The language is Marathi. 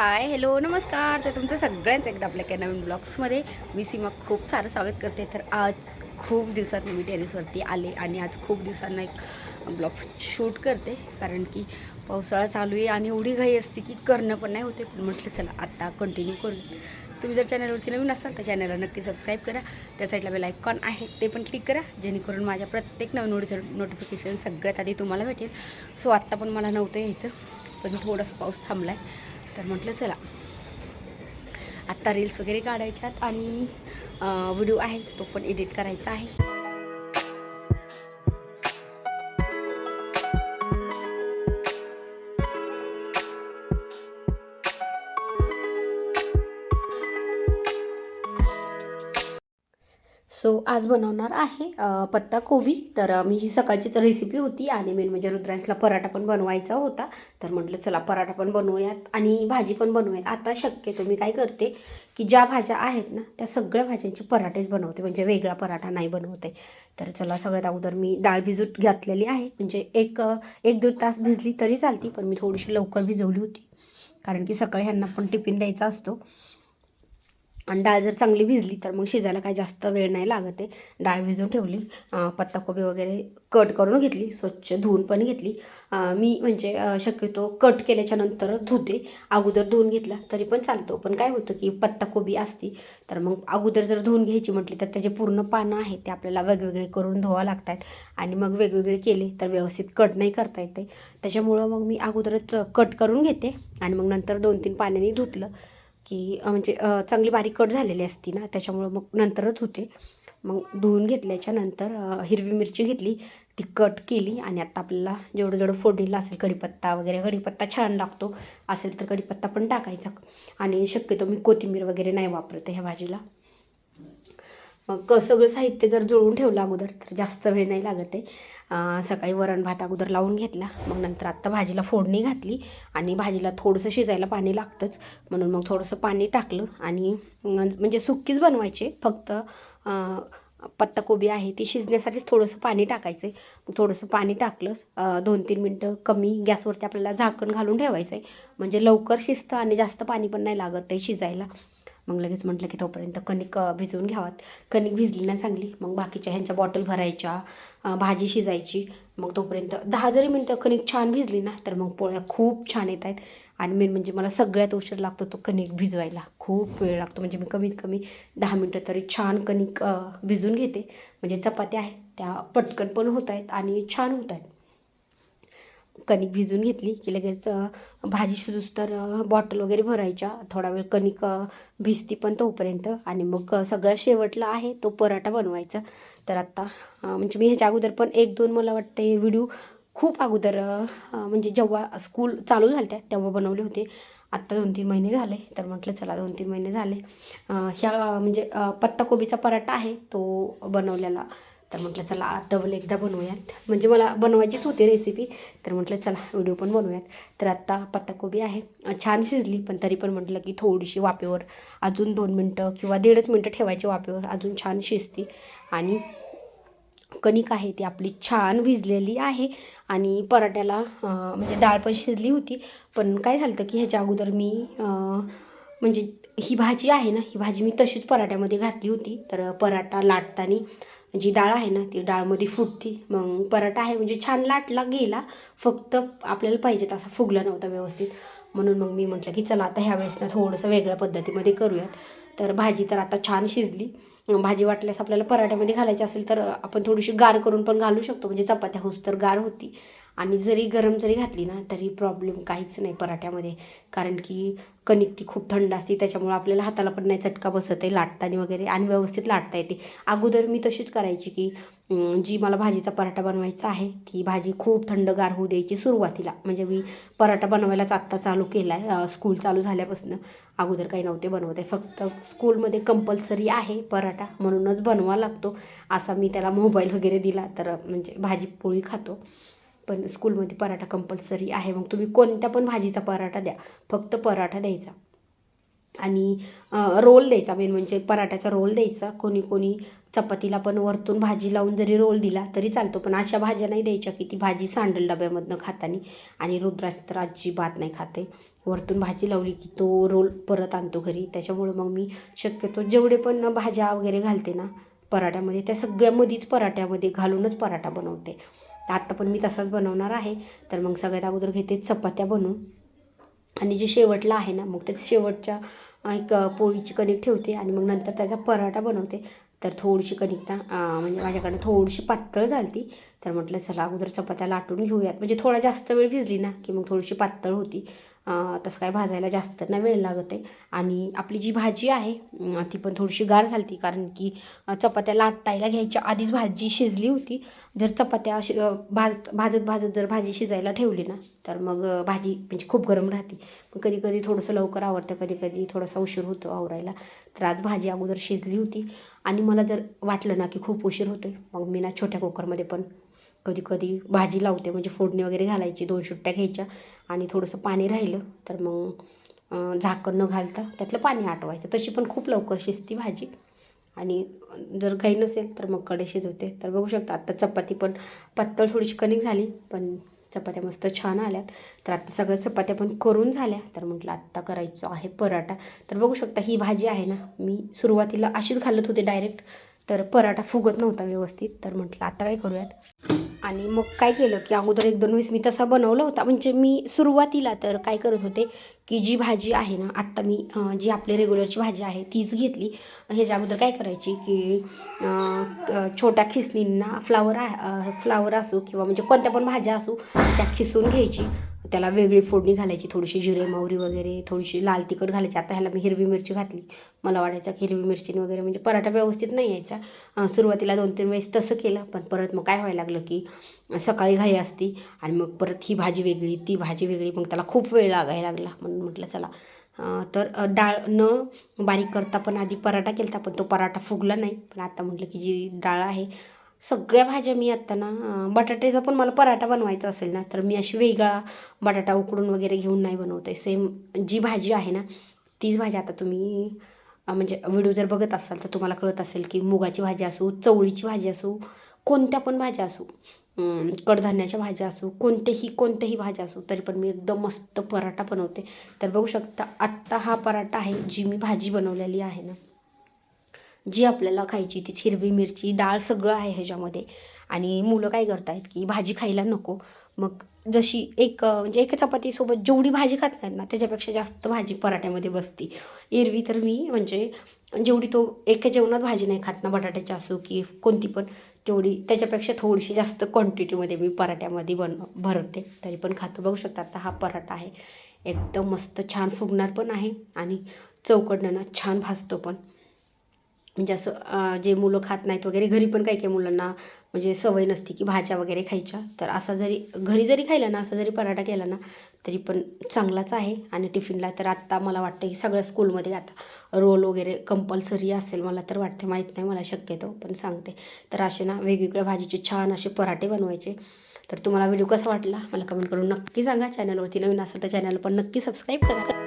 हाय हॅलो नमस्कार. तर तुमचं सगळ्यांचं एकदा आपल्या काही नवीन ब्लॉग्समध्ये मी सीमा खूप सारं स्वागत करते. तर आज खूप दिवसात मी टेरेसवरती आले आणि आज खूप दिवसांना एक ब्लॉग्स शूट करते. कारण की पावसाळा चालू आहे आणि एवढी घाई असते की करणं पण नाही होते पण म्हटलं चला आत्ता कंटिन्यू करू तुम्ही जर चॅनलवरती नवीन असाल तर चॅनलला नक्की सबस्क्राईब करा. त्या साईडला बेल आयकॉन आहे ते पण क्लिक करा. जेणेकरून माझ्या प्रत्येक नवीन व्हिडिओचं नोटिफिकेशन सगळ्यात आधी तुम्हाला भेटेल. सो आत्ता पण मला नव्हतं यायचं पण थोडासा पाऊस थांबला आहे तर म्हटलं चला. आत्ता रील्स वगैरे काढायच्यात आणि व्हिडिओ आहे तो पण एडिट करायचा आहे. सो आज बनवणार आहे पत्ता कोबी. तर मी ही सकाळचीच रेसिपी होती आणि मेन म्हणजे रुद्रांशला पराठा पण बनवायचा होता. तर म्हटलं चला पराठा पण बनवूयात आणि भाजी पण बनवूयात. आता शक्यतो मी काय करते की ज्या भाज्या आहेत ना त्या सगळ्या भाज्यांचे पराठेच बनवते. म्हणजे वेगळा पराठा नाही बनवते तर चला सगळ्यात अगोदर मी डाळ भिजूत घातलेली आहे. म्हणजे एक एक दीड तास भिजली तरी चालती पण मी थोडीशी लवकर भिजवली होती. कारण की सकाळी ह्यांना पण टिफिन द्यायचा असतो. आणि डाळ जर चांगली भिजली तर मग शिजायला काय जास्त वेळ नाही लागत आहे. डाळ भिजवून ठेवली पत्ताकोबी वगैरे कट करून घेतली स्वच्छ धुवून पण घेतली. मी म्हणजे शक्यतो कट केल्याच्यानंतर धुते. अगोदर धुवून घेतला तरी पण चालतो. पण काय होतं की पत्ताकोबी असती तर मग अगोदर जर धुवून घ्यायची म्हटली तर त्याचे पूर्ण पानं आहेत ते आपल्याला वेगवेगळे करून धुवा लागतात. आणि मग वेगवेगळे केले तर व्यवस्थित कट नाही करता येते त्याच्यामुळं मग मी अगोदरच कट करून घेते. आणि मग नंतर दोन तीन पाण्याने धुतलं. की म्हणजे चांगली बारीक कट झालेली असती ना त्याच्यामुळं मग नंतरच होते. मग धुवून घेतल्याच्या नंतर हिरवी मिरची घेतली ती कट केली आणि आता आपल्याला जेवढं जेवढं फोडणीला असेल कढीपत्ता वगैरे कढीपत्ता छान लागतो असेल तर कढीपत्ता पण टाकायचा. आणि शक्यतो मी कोथिंबीर वगैरे नाही वापरते ह्या भाजीला. मग क- सगळं साहित्य जर जुळवून ठेवलं अगोदर तर जास्त वेळ नाही लागत आहे. सकाळी वरण भात अगोदर लावून घेतला. मग नंतर आत्ता भाजीला फोडणी घातली आणि भाजीला थोडंसं शिजायला पाणी लागतंच. म्हणून मग थोडंसं पाणी टाकलं आणि म्हणजे सुक्कीच बनवायचे. फक्त पत्ताकोबी आहे ती शिजण्यासाठीच थोडंसं पाणी टाकायचं आहे. मग थोडंसं पाणी टाकलं. दोन तीन मिनटं कमी गॅसवरती आपल्याला झाकण घालून ठेवायचं आहे. म्हणजे लवकर शिजतं आणि जास्त पाणी पण नाही लागत आहे शिजायला. मग लगेच म्हटलं की तोपर्यंत कणिक भिजवून घ्यावात. कणिक भिजली ना चांगली. मग बाकीच्या ह्यांच्या बॉटल भरायच्या भाजी शिजायची. मग तोपर्यंत दहा जरी मिनटं कणिक छान भिजली ना तर मग पोळ्या खूप छान येत आहेत आणि मेन म्हणजे मला सगळ्यात उशीर लागतो तो कणिक भिजवायला. खूप वेळ लागतो. म्हणजे मी कमीत कमी दहा मिनटं तरी छान कणिक भिजून घेते. म्हणजे चपात्या आहेत त्या पटकन पण होत आहेत आणि छान होत आहेत कणिक भिजून घेतली की लगेच भाजी शिजूस तर बॉटल वगैरे भरायच्या. थोडा वेळ कणिक भिजती पण तोपर्यंत. आणि मग सगळं शेवटला आहे तो पराठा बनवायचा. तर आत्ता म्हणजे मी ह्याच्या अगोदर पण एक दोन मला वाटते व्हिडिओ खूप अगोदर म्हणजे जेव्हा स्कूल चालू झाल्या तेव्हा बनवले होते. आत्ता दोन तीन महिने झाले. तर म्हटलं चला दोन तीन महिने झाले. ह्या म्हणजे पत्ताकोबीचा पराठा आहे तो बनवलेला. तर म्हटलं चला डबल एकदा बनवूयात. म्हणजे मला बनवायचीच होती रेसिपी तर म्हटलं चला व्हिडिओ पण बनवूयात. तर आत्ता पत्ताकोबी आहे. छान शिजली पण तरी पण म्हटलं की थोडीशी वाफेवर अजून दोन मिनटं किंवा दीडच मिनटं ठेवायची वाफेवर अजून छान शिजते. आणि कणिक आहे ती आपली छान भिजलेली आहे. आणि पराठ्याला म्हणजे डाळ पण शिजली होती. पण काय झालं की ह्याच्या अगोदर मी म्हणजे ही भाजी आहे ना ही भाजी मी तशीच पराठ्यामध्ये घातली होती. तर पराठा लाटताना जी डाळ आहे ना ती डाळमध्ये फुटती. मग पराठा आहे म्हणजे छान लाटला गेला फक्त आपल्याला पाहिजे तसा फुगला नव्हता व्यवस्थित. म्हणून मग मी म्हटलं की चला आता ह्यावेळेस ना थोडंसं वेगळ्या पद्धतीमध्ये करूयात. तर भाजी तर आता छान शिजली. भाजी वाटल्यास आपल्याला पराठ्यामध्ये घालायची असेल तर आपण थोडीशी गार करून पण घालू शकतो. म्हणजे चपात्या होस तर गार होती. आणि जरी गरम जरी घातली ना तरी प्रॉब्लेम काहीच नाही पराठ्यामध्ये. कारण की कणिक ती खूप थंड असते त्याच्यामुळे आपल्याला हाताला पण नाही चटका बसत आहे लाटताना वगैरे आणि व्यवस्थित लाटता येते. अगोदर मी तशीच करायची की जी मला भाजीचा पराठा बनवायचा आहे ती भाजी खूप थंडगार होऊ द्यायची सुरुवातीला. म्हणजे मी पराठा बनवायलाच आत्ता चालू केला आहे स्कूल चालू झाल्यापासून. अगोदर काही नव्हते बनवते फक्त स्कूलमध्ये कंपल्सरी आहे पराठा म्हणूनच बनवा लागतो. असा मी त्याला मोबाईल वगैरे दिला तर म्हणजे भाजी पोळी खातो. पण स्कूलमध्ये पराठा कंपल्सरी आहे. मग तुम्ही कोणत्या पण भाजीचा पराठा द्या. फक्त पराठा द्यायचा. आणि रोल द्यायचा. मेन म्हणजे पराठ्याचा रोल द्यायचा. कोणी कोणी चपातीला पण वरतून भाजी लावून जरी रोल दिला तरी चालतो. पण अशा भाज्या नाही द्यायच्या की ती भाजी सांडल डब्यामधनं खातानी आणि रुद्राज तर अजिबात नाही खाते. वरतून भाजी लावली की तो रोल परत आणतो घरी. त्याच्यामुळं मग मी शक्यतो जेवढे पण भाज्या वगैरे घालते ना पराठ्यामध्ये त्या सगळ्यामध्येच पराठ्यामध्ये घालूनच पराठा बनवते. तर आत्ता पण मी तसाच बनवणार आहे. तर मग सगळ्यात अगोदर घेते चपात्या बनवून. आणि जे शेवटला आहे ना मग त्या शेवटच्या एक पोळीची कणिक ठेवते आणि मग नंतर त्याचा पराठा बनवते. तर थोडीशी कणिक ना म्हणजे माझ्याकडनं थोडीशी पातळ झालती. तर म्हटलं चला अगोदर चपात्या लाटून घेऊयात. म्हणजे थोडा जास्त वेळ भिजली ना की मग थोडीशी पातळ होती. तसं काय भाजायला जास्त ना वेळ लागत आहे. आणि आपली जी भाजी आहे ती पण थोडीशी गार झालती. कारण की चपात्या लाटायला घ्यायच्या आधीच भाजी शिजली होती. जर चपात्या शि भाज भाजत भाजत जर भाजी शिजायला ठेवली ना तर मग भाजी म्हणजे खूप गरम राहते. पण कधी कधी थोडंसं लवकर आवडतं. कधी कधी थोडासा उशीर होतो आवरायला. तर आज भाजी अगोदर शिजली होती. आणि मला जर वाटलं ना की खूप उशीर होतो आहे मग मी ना छोट्या कुकरमध्ये पण कधी कधी भाजी लावते म्हणजे फोडणी वगैरे घालायची दोन सुट्ट्या घ्यायच्या आणि थोडंसं पाणी राहिलं तर मग झाकण न घालता त्यातलं पाणी आटवायचं. तशी पण खूप लवकर शिजती भाजी. आणि जर काही नसेल तर मग कडे शिजवते. तर बघू शकता आत्ता चपाती पण पातळ थोडीशी कणिक झाली पण चपात्या मस्त छान आल्यात. तर आत्ता सगळ्या चपात्या पण करून झाल्या. तर म्हटलं आत्ता करायचं आहे पराठा. तर बघू शकता ही भाजी आहे ना मी सुरुवातीला अशीच घालत होते डायरेक्ट तर पराठा फुगत नव्हता व्यवस्थित. तर म्हटलं आता काय करूयात? आणि मग काय केलं की अगोदर एक दोन वेळेस मी तसा बनवला होता. म्हणजे मी सुरुवातीला तर काय करत होते की जी भाजी आहे ना आत्ता मी जी आपली रेग्युलरची भाजी आहे तीच घेतली. ह्याच्या अगोदर काय करायची की छोट्या खिसणींना फ्लावर आहे फ्लावर असो किंवा म्हणजे कोणत्या पण भाज्या असो त्या खिसून घ्यायची. त्याला वेगळी फोडणी घालायची थोडीशी जिरे मोहरी वगैरे थोडीशी लाल तिखट घालायची. आता ह्याला मी हिरवी मिरची घातली. मला वाटायचं की हिरवी मिरचीने वगैरे म्हणजे पराठा व्यवस्थित नाही यायचा. सुरुवातीला दोन तीन वेळेस तसं केलं पण परत मग काय व्हायला लागलं की सकाळी घाई असती आणि मग परत ही भाजी वेगळी ती भाजी वेगळी मग त्याला खूप वेळ लागायला लागला. म्हणून म्हटलं चला तर डाळ न बारीक करता पण आधी पराठा केला पण तो पराठा फुगला नाही. पण आता म्हटलं की जी डाळ आहे सगळ्या भाज्या मी आत्ता ना बटाट्याचा पण मला पराठा बनवायचा असेल ना तर मी अशी वेगळा बटाटा उकडून वगैरे घेऊन नाही बनवते. सेम जी भाजी आहे ना तीच भाजी आता तुम्ही म्हणजे व्हिडिओ जर बघत असाल तर तुम्हाला कळत असेल की मुगाची भाजी असो चवळीची भाजी असो कोणत्या पण भाज्या असो कडधान्याच्या भाज्या असो कोणतेही कोणत्याही भाज्या असो तरी पण मी एकदम मस्त पराठा बनवते. तर बघू शकता आत्ता हा पराठा आहे जी मी भाजी बनवलेली आहे ना. जी आपल्याला खायची तिची हिरवी मिरची डाळ सगळं आहे ह्याच्यामध्ये. आणि मुलं काय करतायत की भाजी खायला नको. मग जशी एक म्हणजे एका चपातीसोबत जेवढी भाजी खात नाहीत ना त्याच्यापेक्षा जास्त भाजी पराठ्यामध्ये बसती. एरवी तर मी म्हणजे जेवढी तो एका जेवणात भाजी नाही खात ना बटाट्याची असो की कोणती पण तेवढी त्याच्यापेक्षा थोडीशी जास्त क्वांटिटीमध्ये मी पराठ्यामध्ये बन भरते. तरी पण खातो. बघू शकता आता हा पराठा आहे. एकदम मस्त छान फुगणार पण आहे आणि चौकडनं ना छान भाजतो पण. म्हणजे असं जे मुलं खात नाहीत वगैरे घरी पण काही काही मुलांना म्हणजे सवय नसते की भाज्या वगैरे खायच्या. तर असा जरी घरी जरी खायला ना असा जरी पराठा केला ना तरी पण चांगलाच आहे. आणि टिफिनला तर आत्ता मला वाटतं की सगळ्या स्कूलमध्ये आता रोल वगैरे कंपल्सरी असेल मला तर वाटते माहीत नाही मला शक्यतो पण सांगते. तर असे ना वेगवेगळ्या भाजीचे छान असे पराठे बनवायचे. तर तुम्हाला व्हिडिओ कसा वाटला मला कमेंट करून नक्की सांगा. चॅनलवरती नवीन असेल तर चॅनल पण नक्की सबस्क्राईब करा.